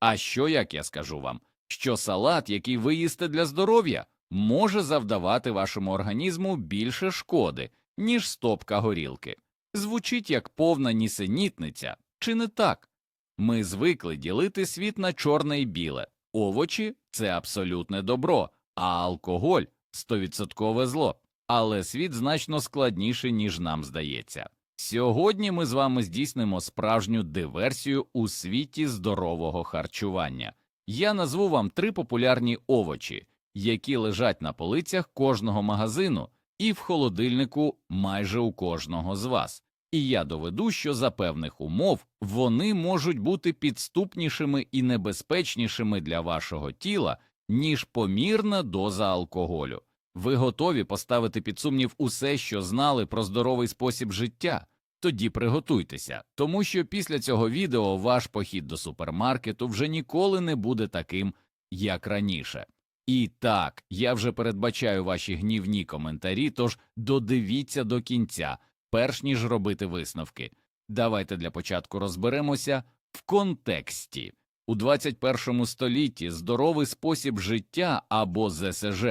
А що як я скажу вам? Що салат, який ви їсте для здоров'я, може завдавати вашому організму більше шкоди, ніж стопка горілки. Звучить як повна нісенітниця, чи не так? Ми звикли ділити світ на чорне і біле. Овочі це абсолютне добро, а алкоголь стовідсоткове зло. Але світ значно складніший, ніж нам здається. Сьогодні ми з вами здійснимо справжню диверсію у світі здорового харчування. Я назву вам три популярні овочі, які лежать на полицях кожного магазину і в холодильнику майже у кожного з вас. І я доведу, що за певних умов вони можуть бути підступнішими і небезпечнішими для вашого тіла, ніж помірна доза алкоголю. Ви готові поставити під сумнів усе, що знали про здоровий спосіб життя? Тоді приготуйтеся, тому що після цього відео ваш похід до супермаркету вже ніколи не буде таким, як раніше. І так, я вже передбачаю ваші гнівні коментарі, тож додивіться до кінця, перш ніж робити висновки. Давайте для початку розберемося в контексті. У 21 столітті здоровий спосіб життя або ЗСЖ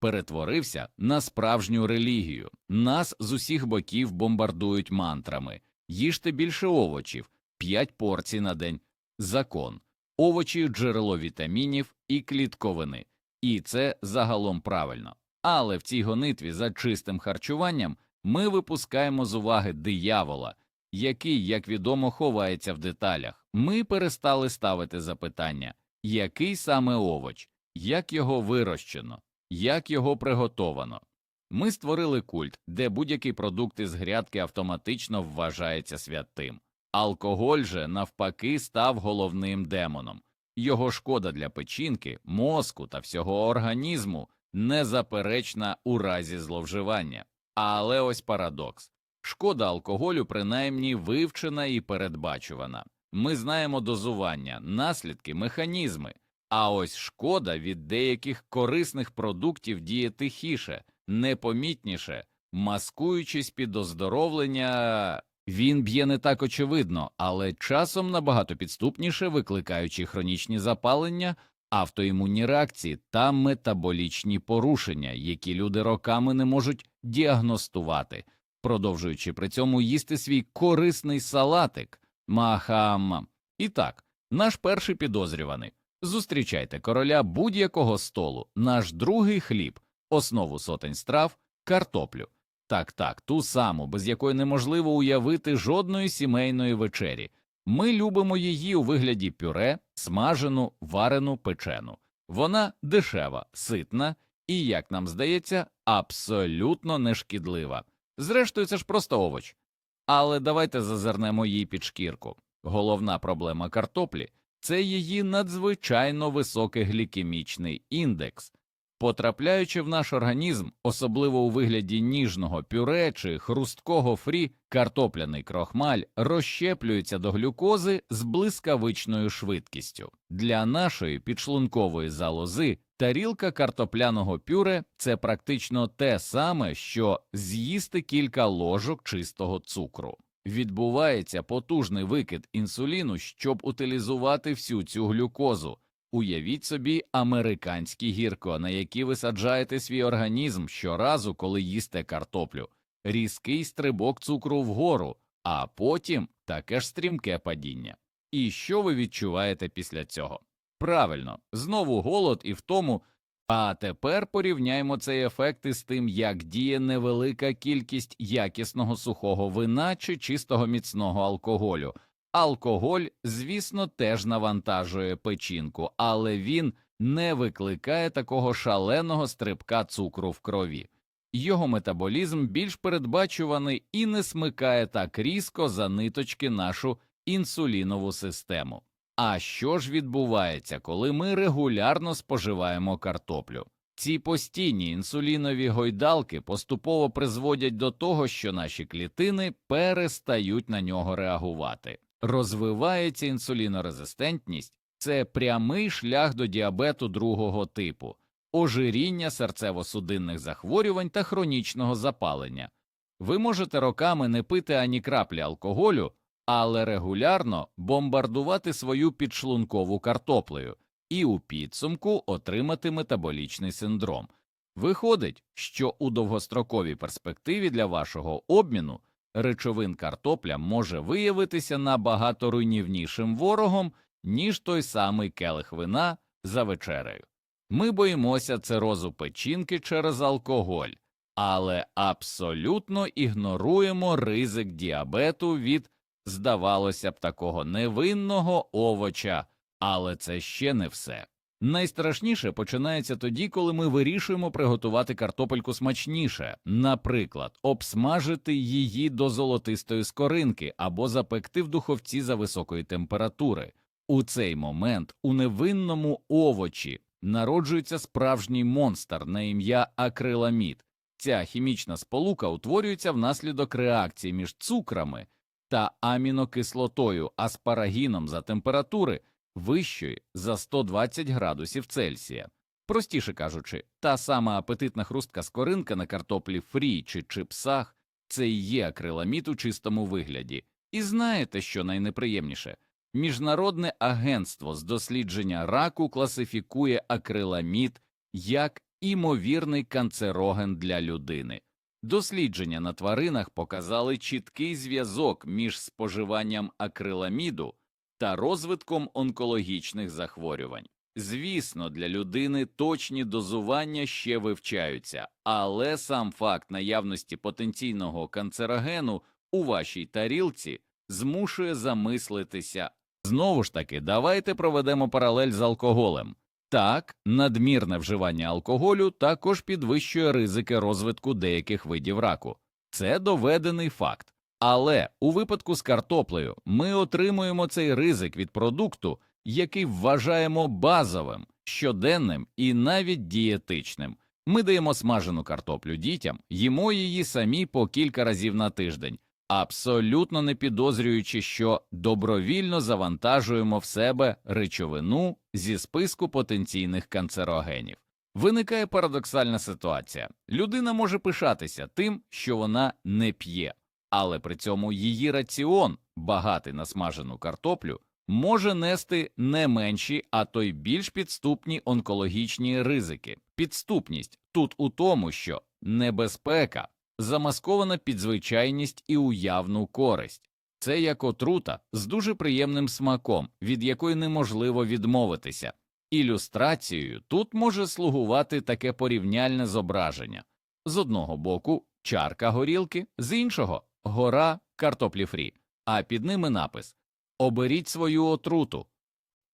перетворився на справжню релігію. Нас з усіх боків бомбардують мантрами. Їжте більше овочів, 5 порцій на день. Закон. Овочі джерело вітамінів і клітковини. І це загалом правильно. Але в цій гонитві за чистим харчуванням ми випускаємо з уваги диявола, який, як відомо, ховається в деталях. Ми перестали ставити запитання, який саме овоч, як його вирощено, як його приготовано. Ми створили культ, де будь-який продукт із грядки автоматично вважається святим. Алкоголь же, навпаки, став головним демоном. Його шкода для печінки, мозку та всього організму незаперечна у разі зловживання. Але ось парадокс шкода алкоголю принаймні вивчена і передбачувана. Ми знаємо дозування, наслідки, механізми. А ось шкода від деяких корисних продуктів діє тихіше, непомітніше, маскуючись під оздоровлення. Він б'є не так очевидно, але часом набагато підступніше, викликаючи хронічні запалення, автоімунні реакції та метаболічні порушення, які люди роками не можуть діагностувати, продовжуючи при цьому їсти свій корисний салатик. Махам. І так, наш перший підозрюваний. Зустрічайте короля будь-якого столу, наш другий хліб, основу сотень страв, картоплю. Так, так, ту саму, без якої неможливо уявити жодної сімейної вечері. Ми любимо її у вигляді пюре, смажену, варену, печену. Вона дешева, ситна і, як нам здається, абсолютно нешкідлива. Зрештою, це ж просто овоч. Але давайте зазирнемо їй під шкірку. Головна проблема картоплі це її надзвичайно високий глікемічний індекс. Потрапляючи в наш організм, особливо у вигляді ніжного пюре чи хрусткого фрі, картопляний крохмаль розщеплюється до глюкози з блискавичною швидкістю. Для нашої підшлункової залози тарілка картопляного пюре це практично те саме, що з'їсти кілька ложок чистого цукру. Відбувається потужний викид інсуліну, щоб утилізувати всю цю глюкозу. Уявіть собі американські гірко, на які ви саджаєте свій організм щоразу, коли їсте картоплю, різкий стрибок цукру вгору, а потім таке ж стрімке падіння. І що ви відчуваєте після цього? Правильно, знову голод і втому. А тепер порівняємо цей ефект із тим, як діє невелика кількість якісного сухого вина чи чистого міцного алкоголю. Алкоголь, звісно, теж навантажує печінку, але він не викликає такого шаленого стрибка цукру в крові. Його метаболізм більш передбачуваний і не смикає так різко за ниточки нашу інсулінову систему. А що ж відбувається, коли ми регулярно споживаємо картоплю? Ці постійні інсулінові гойдалки поступово призводять до того, що наші клітини перестають на нього реагувати. Розвивається інсулінорезистентність це прямий шлях до діабету другого типу, ожиріння серцево-судинних захворювань та хронічного запалення. Ви можете роками не пити ані краплі алкоголю, але регулярно бомбардувати свою підшлункову картоплею і у підсумку отримати метаболічний синдром. Виходить, що у довгостроковій перспективі для вашого обміну речовин картопля може виявитися набагато руйнівнішим ворогом, ніж той самий келих вина за вечерею. Ми боїмося цирозу печінки через алкоголь, але абсолютно ігноруємо ризик діабету від, здавалося б, такого невинного овоча, але це ще не все. Найстрашніше починається тоді, коли ми вирішуємо приготувати картопельку смачніше, наприклад, обсмажити її до золотистої скоринки або запекти в духовці за високої температури. У цей момент у невинному овочі народжується справжній монстр на ім'я акриламід. Ця хімічна сполука утворюється внаслідок реакції між цукрами та амінокислотою аспарагіном за температури вищої за 120 градусів Цельсія. Простіше кажучи, та сама апетитна хрустка скоринка на картоплі фрі чи чипсах це і є акриламід у чистому вигляді. І знаєте, що найнеприємніше? Міжнародне агентство з дослідження раку класифікує акриламід як імовірний канцероген для людини. Дослідження на тваринах показали чіткий зв'язок між споживанням акриламіду та розвитком онкологічних захворювань. Звісно, для людини точні дозування ще вивчаються, але сам факт наявності потенційного канцерогену у вашій тарілці змушує замислитися. Знову ж таки, давайте проведемо паралель з алкоголем. Так, надмірне вживання алкоголю також підвищує ризики розвитку деяких видів раку. Це доведений факт. Але у випадку з картоплею ми отримуємо цей ризик від продукту, який вважаємо базовим, щоденним і навіть дієтичним. Ми даємо смажену картоплю дітям, їмо її самі по кілька разів на тиждень, абсолютно не підозрюючи, що добровільно завантажуємо в себе речовину зі списку потенційних канцерогенів. Виникає парадоксальна ситуація людина може пишатися тим, що вона не п'є але при цьому її раціон, багатий на смажену картоплю, може нести не менші, а то й більш підступні онкологічні ризики. Підступність тут у тому, що небезпека замаскована під звичайність і уявну користь. Це як отрута з дуже приємним смаком, від якої неможливо відмовитися. Ілюстрацією тут може слугувати таке порівняльне зображення з одного боку чарка горілки, з іншого гора картоплі фрі, а під ними напис Оберіть свою отруту.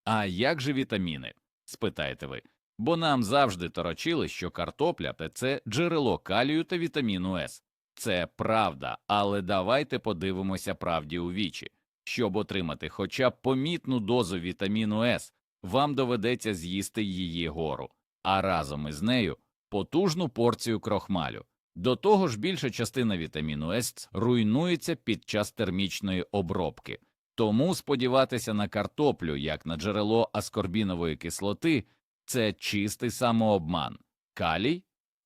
А як же вітаміни? спитаєте ви. Бо нам завжди торочили, що картопля це джерело калію та вітаміну С. Це правда, але давайте подивимося правді у вічі. Щоб отримати хоча б помітну дозу вітаміну С, вам доведеться з'їсти її гору, а разом із нею потужну порцію крохмалю. До того ж, більша частина вітаміну С руйнується під час термічної обробки, тому сподіватися на картоплю як на джерело аскорбінової кислоти це чистий самообман. Калій?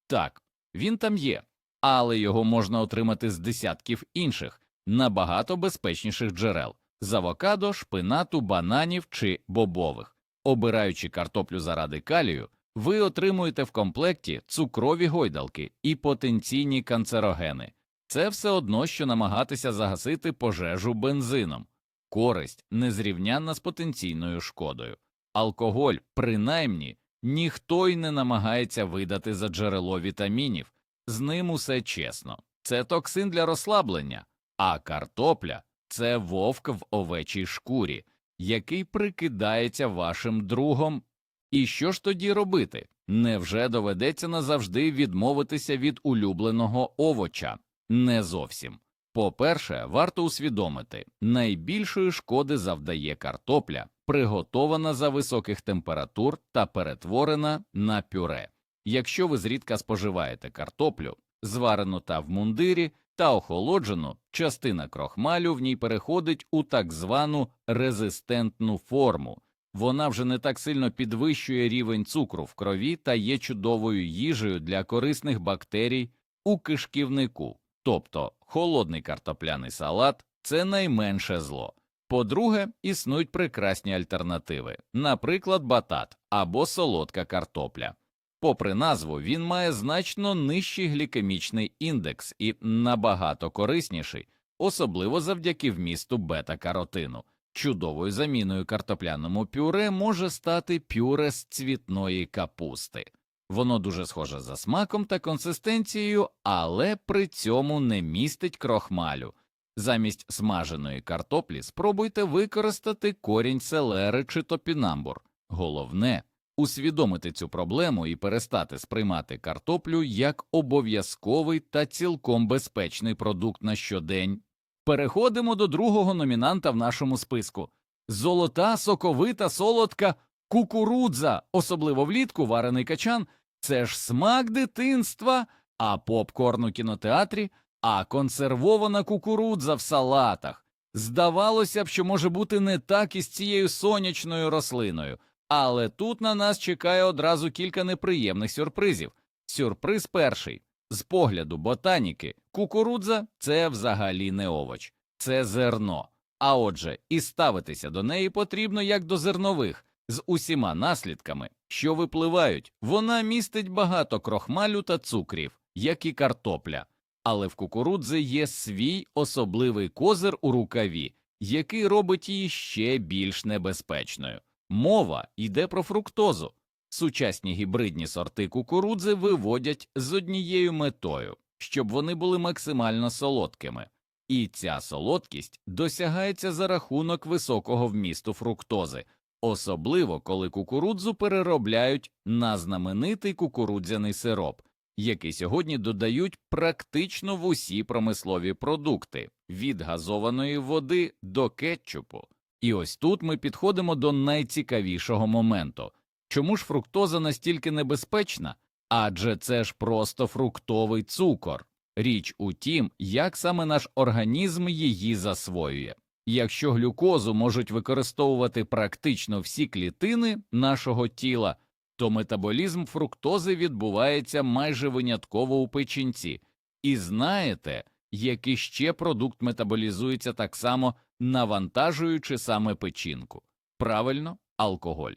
Так, він там є, але його можна отримати з десятків інших, набагато безпечніших джерел з авокадо, шпинату, бананів чи бобових. Обираючи картоплю заради калію ви отримуєте в комплекті цукрові гойдалки і потенційні канцерогени. Це все одно, що намагатися загасити пожежу бензином, користь незрівнянна з потенційною шкодою. Алкоголь, принаймні, ніхто й не намагається видати за джерело вітамінів, з ним усе чесно. Це токсин для розслаблення, а картопля це вовк в овечій шкурі, який прикидається вашим другом і що ж тоді робити? Невже доведеться назавжди відмовитися від улюбленого овоча? Не зовсім. По-перше, варто усвідомити, найбільшої шкоди завдає картопля, приготована за високих температур та перетворена на пюре. Якщо ви зрідка споживаєте картоплю, зварену та в мундирі та охолоджену, частина крохмалю в ній переходить у так звану резистентну форму вона вже не так сильно підвищує рівень цукру в крові та є чудовою їжею для корисних бактерій у кишківнику, тобто холодний картопляний салат це найменше зло. По-друге, існують прекрасні альтернативи, наприклад, батат або солодка картопля. Попри назву, він має значно нижчий глікемічний індекс і набагато корисніший, особливо завдяки вмісту бета-каротину. Чудовою заміною картопляному пюре може стати пюре з цвітної капусти. Воно дуже схоже за смаком та консистенцією, але при цьому не містить крохмалю. Замість смаженої картоплі спробуйте використати корінь селери чи топінамбур. Головне усвідомити цю проблему і перестати сприймати картоплю як обов'язковий та цілком безпечний продукт на щодень. Переходимо до другого номінанта в нашому списку золота, соковита, солодка кукурудза, особливо влітку варений качан. Це ж смак дитинства, а попкорн у кінотеатрі, а консервована кукурудза в салатах. Здавалося б, що може бути не так із цією сонячною рослиною, але тут на нас чекає одразу кілька неприємних сюрпризів. Сюрприз перший з погляду ботаніки, кукурудза це взагалі не овоч, це зерно. А отже, і ставитися до неї потрібно як до зернових, з усіма наслідками, що випливають. Вона містить багато крохмалю та цукрів, як і картопля. Але в кукурудзи є свій особливий козир у рукаві, який робить її ще більш небезпечною. Мова йде про фруктозу. Сучасні гібридні сорти кукурудзи виводять з однією метою, щоб вони були максимально солодкими, і ця солодкість досягається за рахунок високого вмісту фруктози, особливо коли кукурудзу переробляють на знаменитий кукурудзяний сироп, який сьогодні додають практично в усі промислові продукти від газованої води до кетчупу. І ось тут ми підходимо до найцікавішого моменту. Чому ж фруктоза настільки небезпечна? Адже це ж просто фруктовий цукор. Річ у тім, як саме наш організм її засвоює. Якщо глюкозу можуть використовувати практично всі клітини нашого тіла, то метаболізм фруктози відбувається майже винятково у печінці. І знаєте, який ще продукт метаболізується так само, навантажуючи саме печінку? Правильно, алкоголь.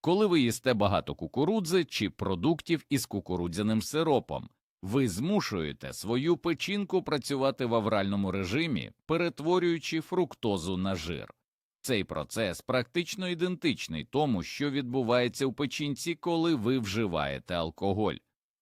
Коли ви їсте багато кукурудзи чи продуктів із кукурудзяним сиропом, ви змушуєте свою печінку працювати в авральному режимі, перетворюючи фруктозу на жир. Цей процес практично ідентичний тому, що відбувається у печінці, коли ви вживаєте алкоголь.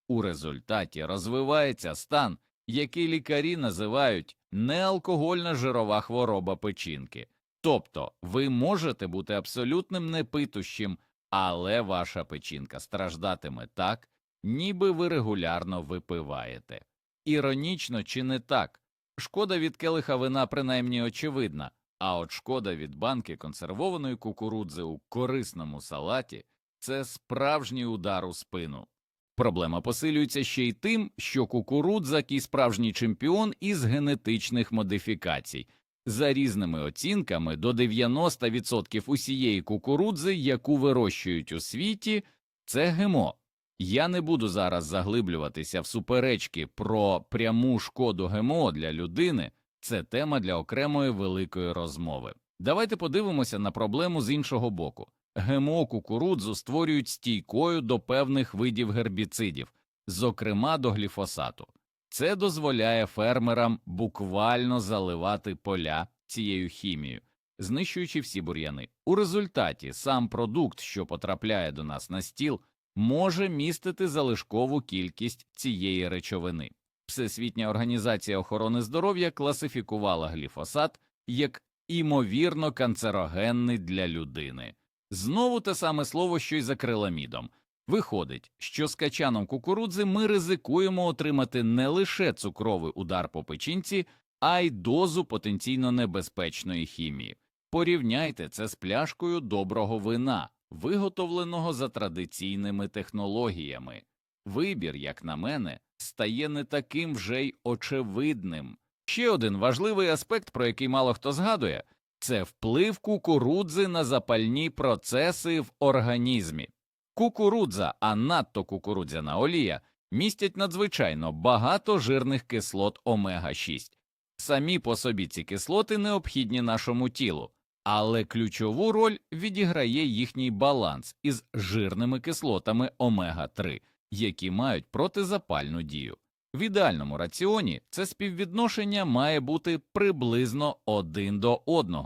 У результаті розвивається стан, який лікарі називають неалкогольна жирова хвороба печінки. Тобто ви можете бути абсолютним непитущим, але ваша печінка страждатиме так, ніби ви регулярно випиваєте. Іронічно чи не так? Шкода від келиха вина принаймні очевидна, а от шкода від банки консервованої кукурудзи у корисному салаті це справжній удар у спину. Проблема посилюється ще й тим, що кукурудза який справжній чемпіон із генетичних модифікацій. За різними оцінками, до 90% усієї кукурудзи, яку вирощують у світі, це ГМО. Я не буду зараз заглиблюватися в суперечки про пряму шкоду ГМО для людини, це тема для окремої великої розмови. Давайте подивимося на проблему з іншого боку. ГМО кукурудзу створюють стійкою до певних видів гербіцидів, зокрема до гліфосату. Це дозволяє фермерам буквально заливати поля цією хімією, знищуючи всі бур'яни. У результаті сам продукт, що потрапляє до нас на стіл, може містити залишкову кількість цієї речовини. Всесвітня організація охорони здоров'я класифікувала гліфосат як імовірно канцерогенний для людини. Знову те саме слово, що й за криламідом. Виходить, що з качаном кукурудзи ми ризикуємо отримати не лише цукровий удар по печінці, а й дозу потенційно небезпечної хімії. Порівняйте це з пляшкою доброго вина, виготовленого за традиційними технологіями. Вибір, як на мене, стає не таким вже й очевидним. Ще один важливий аспект, про який мало хто згадує, це вплив кукурудзи на запальні процеси в організмі. Кукурудза, а надто кукурудзяна олія, містять надзвичайно багато жирних кислот омега 6 Самі по собі ці кислоти необхідні нашому тілу, але ключову роль відіграє їхній баланс із жирними кислотами омега 3 які мають протизапальну дію. В ідеальному раціоні це співвідношення має бути приблизно 1 до 1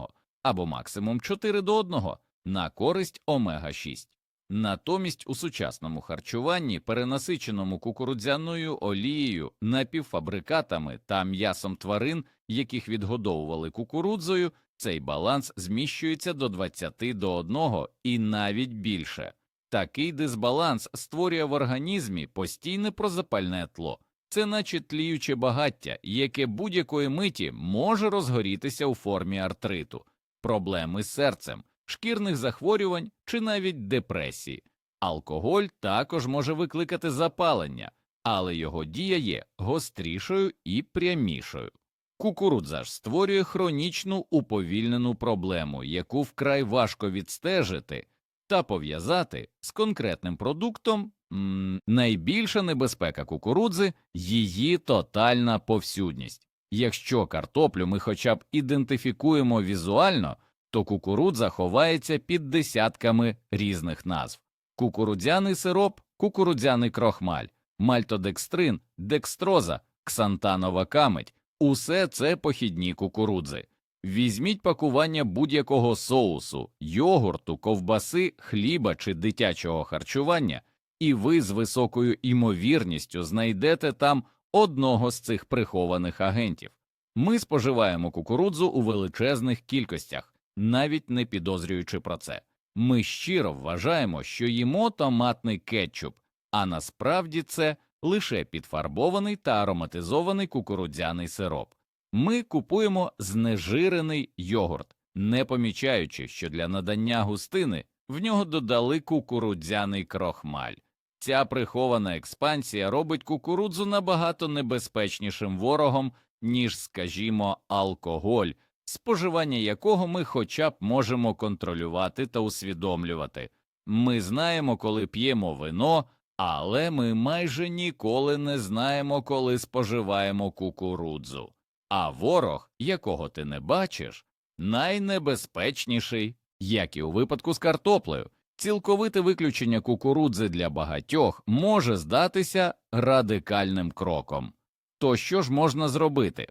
або максимум 4 до 1 на користь омега 6. Натомість у сучасному харчуванні, перенасиченому кукурудзяною олією, напівфабрикатами та м'ясом тварин, яких відгодовували кукурудзою, цей баланс зміщується до 20 до 1 і навіть більше. Такий дисбаланс створює в організмі постійне прозапальне тло. Це наче тліюче багаття, яке будь-якої миті може розгорітися у формі артриту, проблеми з серцем, шкірних захворювань чи навіть депресії. Алкоголь також може викликати запалення, але його дія є гострішою і прямішою. Кукурудза ж створює хронічну уповільнену проблему, яку вкрай важко відстежити та пов'язати з конкретним продуктом. М, найбільша небезпека кукурудзи її тотальна повсюдність. Якщо картоплю ми хоча б ідентифікуємо візуально, то кукурудза ховається під десятками різних назв: кукурудзяний сироп, кукурудзяний крохмаль, мальтодекстрин, декстроза, ксантанова камедь усе це похідні кукурудзи. Візьміть пакування будь-якого соусу, йогурту, ковбаси, хліба чи дитячого харчування, і ви з високою імовірністю знайдете там одного з цих прихованих агентів. Ми споживаємо кукурудзу у величезних кількостях, навіть не підозрюючи про це. Ми щиро вважаємо, що їмо томатний кетчуп, а насправді це лише підфарбований та ароматизований кукурудзяний сироп. Ми купуємо знежирений йогурт, не помічаючи, що для надання густини в нього додали кукурудзяний крохмаль. Ця прихована експансія робить кукурудзу набагато небезпечнішим ворогом, ніж, скажімо, алкоголь, споживання якого ми хоча б можемо контролювати та усвідомлювати. Ми знаємо, коли п'ємо вино, але ми майже ніколи не знаємо, коли споживаємо кукурудзу. А ворог, якого ти не бачиш, найнебезпечніший, як і у випадку з картоплею. Цілковите виключення кукурудзи для багатьох може здатися радикальним кроком. То що ж можна зробити?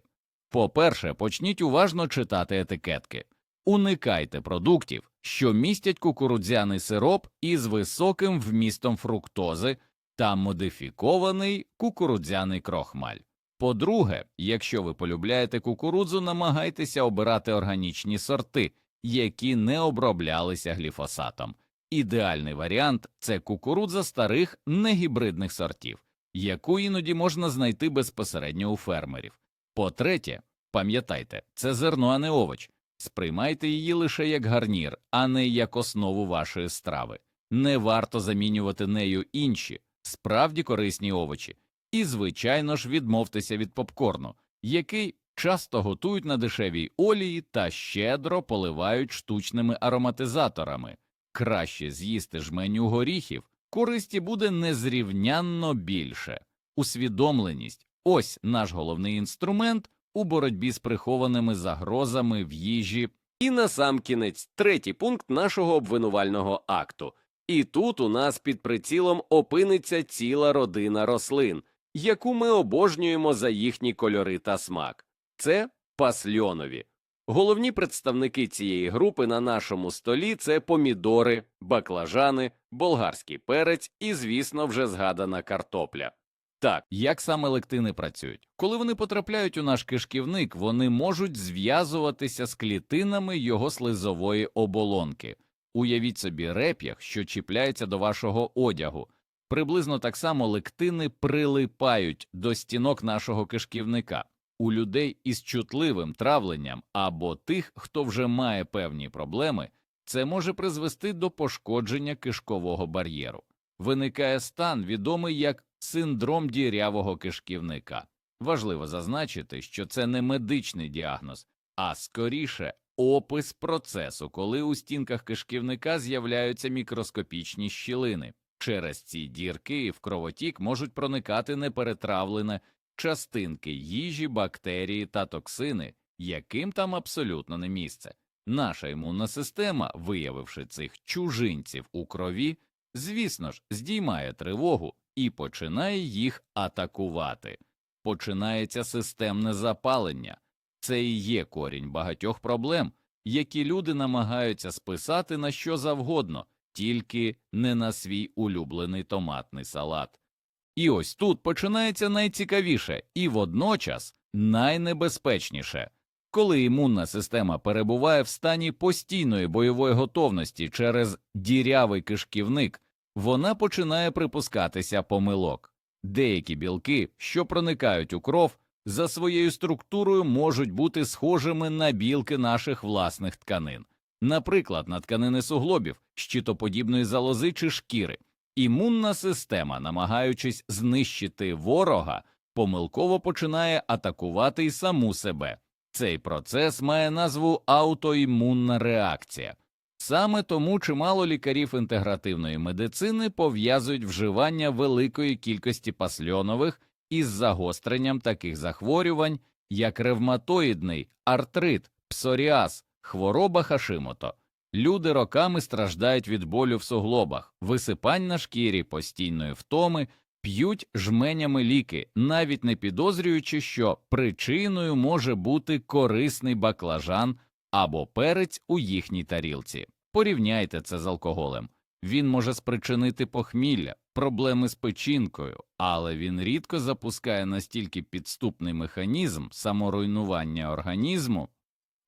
По-перше, почніть уважно читати етикетки, уникайте продуктів, що містять кукурудзяний сироп із високим вмістом фруктози та модифікований кукурудзяний крохмаль. По-друге, якщо ви полюбляєте кукурудзу, намагайтеся обирати органічні сорти, які не оброблялися гліфосатом. Ідеальний варіант це кукурудза старих негібридних сортів, яку іноді можна знайти безпосередньо у фермерів. По-третє, пам'ятайте, це зерно, а не овоч. Сприймайте її лише як гарнір, а не як основу вашої страви. Не варто замінювати нею інші, справді корисні овочі. І, звичайно ж, відмовтеся від попкорну, який часто готують на дешевій олії та щедро поливають штучними ароматизаторами. Краще з'їсти жменю горіхів, користі буде незрівнянно більше. Усвідомленість ось наш головний інструмент у боротьбі з прихованими загрозами в їжі. І насамкінець третій пункт нашого обвинувального акту. І тут у нас під прицілом опиниться ціла родина рослин, яку ми обожнюємо за їхні кольори та смак. Це пасльонові. Головні представники цієї групи на нашому столі це помідори, баклажани, болгарський перець і, звісно, вже згадана картопля. Так, Як саме лектини працюють? Коли вони потрапляють у наш кишківник, вони можуть зв'язуватися з клітинами його слизової оболонки. Уявіть собі реп'ях, що чіпляється до вашого одягу. Приблизно так само лектини прилипають до стінок нашого кишківника. У людей із чутливим травленням або тих, хто вже має певні проблеми, це може призвести до пошкодження кишкового бар'єру. Виникає стан, відомий як синдром дірявого кишківника. Важливо зазначити, що це не медичний діагноз, а скоріше опис процесу, коли у стінках кишківника з'являються мікроскопічні щілини. Через ці дірки в кровотік можуть проникати неперетравлене частинки їжі, бактерії та токсини, яким там абсолютно не місце. Наша імунна система, виявивши цих чужинців у крові, звісно ж, здіймає тривогу і починає їх атакувати. Починається системне запалення. Це і є корінь багатьох проблем, які люди намагаються списати на що завгодно, тільки не на свій улюблений томатний салат. І ось тут починається найцікавіше і водночас найнебезпечніше. Коли імунна система перебуває в стані постійної бойової готовності через дірявий кишківник, вона починає припускатися помилок. Деякі білки, що проникають у кров, за своєю структурою можуть бути схожими на білки наших власних тканин, наприклад, на тканини суглобів, щитоподібної залози чи шкіри. Імунна система, намагаючись знищити ворога, помилково починає атакувати й саму себе. Цей процес має назву аутоімунна реакція. Саме тому чимало лікарів інтегративної медицини пов'язують вживання великої кількості пасльонових із загостренням таких захворювань, як ревматоїдний, артрит, псоріаз, хвороба Хашимото. Люди роками страждають від болю в суглобах, висипань на шкірі, постійної втоми, п'ють жменями ліки, навіть не підозрюючи, що причиною може бути корисний баклажан або перець у їхній тарілці. Порівняйте це з алкоголем. Він може спричинити похмілля, проблеми з печінкою, але він рідко запускає настільки підступний механізм саморуйнування організму.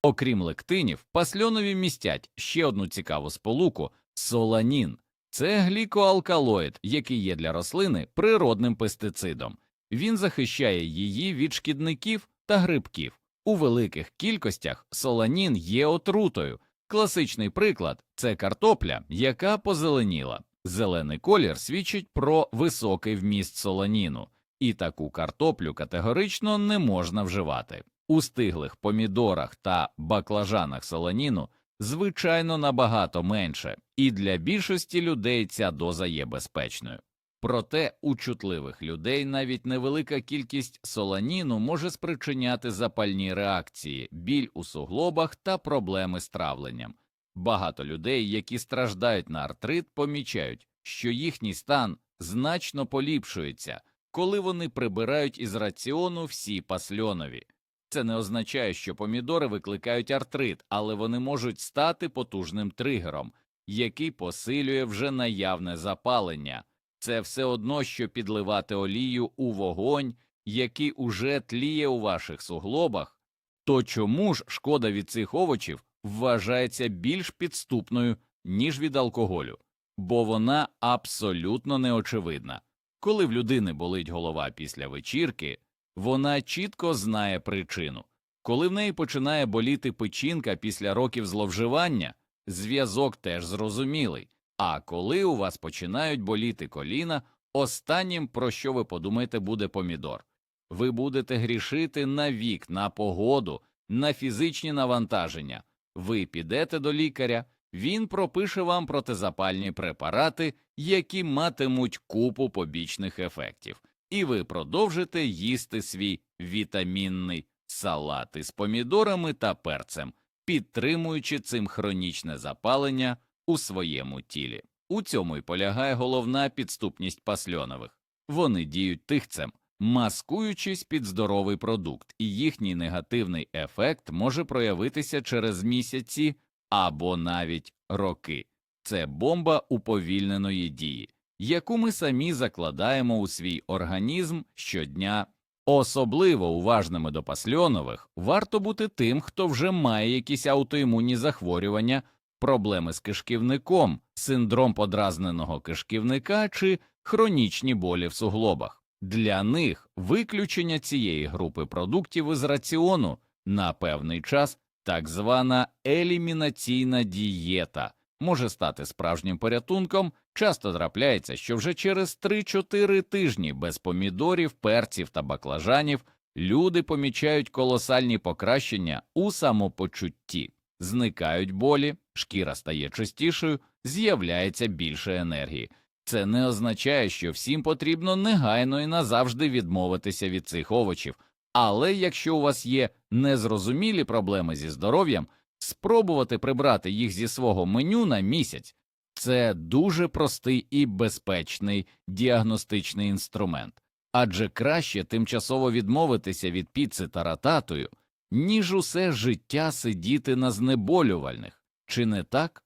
Окрім лектинів, пасльонові містять ще одну цікаву сполуку соланін. Це глікоалкалоїд, який є для рослини природним пестицидом. Він захищає її від шкідників та грибків. У великих кількостях соланін є отрутою. Класичний приклад це картопля, яка позеленіла. Зелений колір свідчить про високий вміст соланіну, і таку картоплю категорично не можна вживати. У стиглих помідорах та баклажанах солоніну звичайно набагато менше, і для більшості людей ця доза є безпечною. Проте у чутливих людей навіть невелика кількість соланіну може спричиняти запальні реакції, біль у суглобах та проблеми з травленням. Багато людей, які страждають на артрит, помічають, що їхній стан значно поліпшується, коли вони прибирають із раціону всі пасльонові. Це не означає, що помідори викликають артрит, але вони можуть стати потужним тригером, який посилює вже наявне запалення. Це все одно, що підливати олію у вогонь, який уже тліє у ваших суглобах. То чому ж шкода від цих овочів вважається більш підступною, ніж від алкоголю? Бо вона абсолютно неочевидна. Коли в людини болить голова після вечірки, вона чітко знає причину. Коли в неї починає боліти печінка після років зловживання, зв'язок теж зрозумілий. А коли у вас починають боліти коліна, останнім, про що ви подумаєте, буде помідор. Ви будете грішити на вік, на погоду, на фізичні навантаження. Ви підете до лікаря, він пропише вам протизапальні препарати, які матимуть купу побічних ефектів, і ви продовжите їсти свій вітамінний салат із помідорами та перцем, підтримуючи цим хронічне запалення у своєму тілі. У цьому й полягає головна підступність пасльонових. Вони діють тихцем, маскуючись під здоровий продукт, і їхній негативний ефект може проявитися через місяці або навіть роки. Це бомба уповільненої дії, яку ми самі закладаємо у свій організм щодня. Особливо уважними до пасльонових варто бути тим, хто вже має якісь аутоімунні захворювання, проблеми з кишківником, синдром подразненого кишківника чи хронічні болі в суглобах. Для них виключення цієї групи продуктів із раціону на певний час, так звана елімінаційна дієта, може стати справжнім порятунком. Часто трапляється, що вже через 3-4 тижні без помідорів, перців та баклажанів люди помічають колосальні покращення у самопочутті, зникають болі, шкіра стає чистішою, з'являється більше енергії. Це не означає, що всім потрібно негайно і назавжди відмовитися від цих овочів. Але якщо у вас є незрозумілі проблеми зі здоров'ям, спробувати прибрати їх зі свого меню на місяць це дуже простий і безпечний діагностичний інструмент, адже краще тимчасово відмовитися від піци та рататою, ніж усе життя сидіти на знеболювальних, чи не так?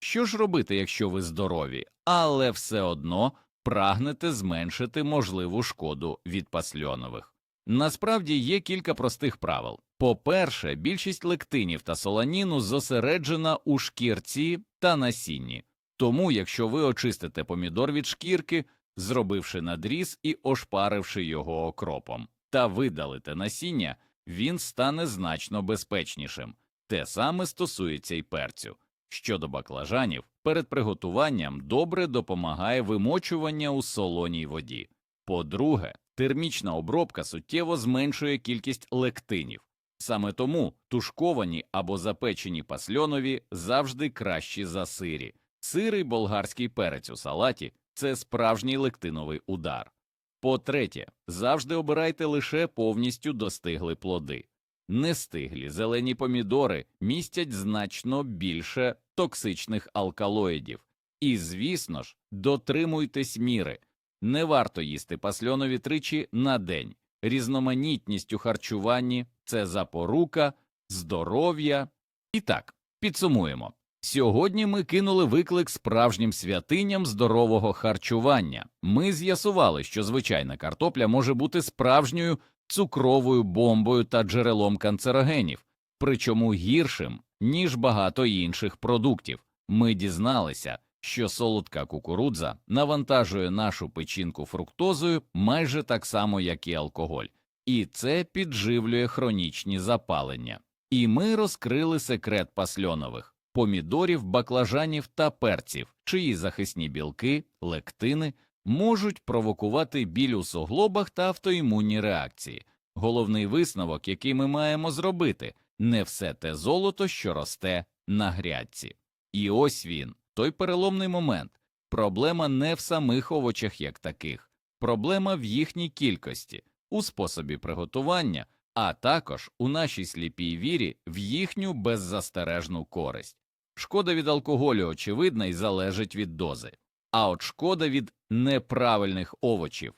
Що ж робити, якщо ви здорові, але все одно прагнете зменшити можливу шкоду від пасльонових? Насправді є кілька простих правил. По-перше, більшість лектинів та соланіну зосереджена у шкірці та насінні. Тому, якщо ви очистите помідор від шкірки, зробивши надріз і ошпаривши його окропом, та видалите насіння, він стане значно безпечнішим. Те саме стосується й перцю. Щодо баклажанів, перед приготуванням добре допомагає вимочування у солоній воді. По-друге, термічна обробка суттєво зменшує кількість лектинів. Саме тому тушковані або запечені пасльонові завжди кращі за сирі. Сирий болгарський перець у салаті це справжній лектиновий удар. По-третє, завжди обирайте лише повністю достигли плоди. Нестиглі зелені помідори містять значно більше токсичних алкалоїдів. І, звісно ж, дотримуйтесь міри. Не варто їсти пасльонові тричі на день. Різноманітність у харчуванні це запорука, здоров'я. І так, підсумуємо. Сьогодні ми кинули виклик справжнім святиням здорового харчування. Ми з'ясували, що звичайна картопля може бути справжньою цукровою бомбою та джерелом канцерогенів, причому гіршим, ніж багато інших продуктів. Ми дізналися, що солодка кукурудза навантажує нашу печінку фруктозою майже так само, як і алкоголь, і це підживлює хронічні запалення. І ми розкрили секрет пасльонових помідорів, баклажанів та перців, чиї захисні білки, лектини можуть провокувати біль у суглобах та автоімунні реакції. Головний висновок, який ми маємо зробити, не все те золото, що росте на грядці. І ось він, той переломний момент. Проблема не в самих овочах як таких, проблема в їхній кількості, у способі приготування, а також у нашій сліпій вірі в їхню беззастережну користь. Шкода від алкоголю очевидна і залежить від дози, а от шкода від неправильних овочів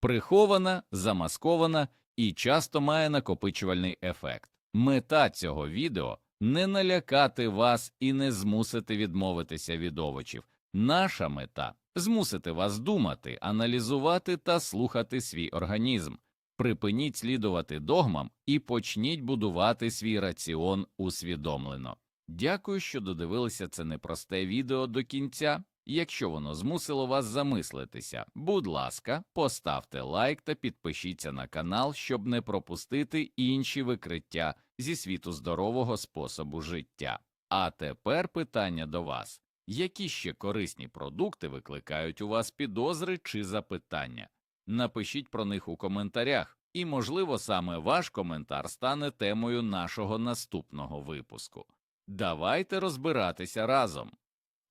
прихована, замаскована і часто має накопичувальний ефект. Мета цього відео не налякати вас і не змусити відмовитися від овочів. Наша мета змусити вас думати, аналізувати та слухати свій організм. Припиніть слідувати догмам і почніть будувати свій раціон усвідомлено. Дякую, що додивилися це непросте відео до кінця. Якщо воно змусило вас замислитися, будь ласка, поставте лайк та підпишіться на канал, щоб не пропустити інші викриття зі світу здорового способу життя. А тепер питання до вас: які ще корисні продукти викликають у вас підозри чи запитання? Напишіть про них у коментарях, і, можливо, саме ваш коментар стане темою нашого наступного випуску. Давайте розбиратися разом.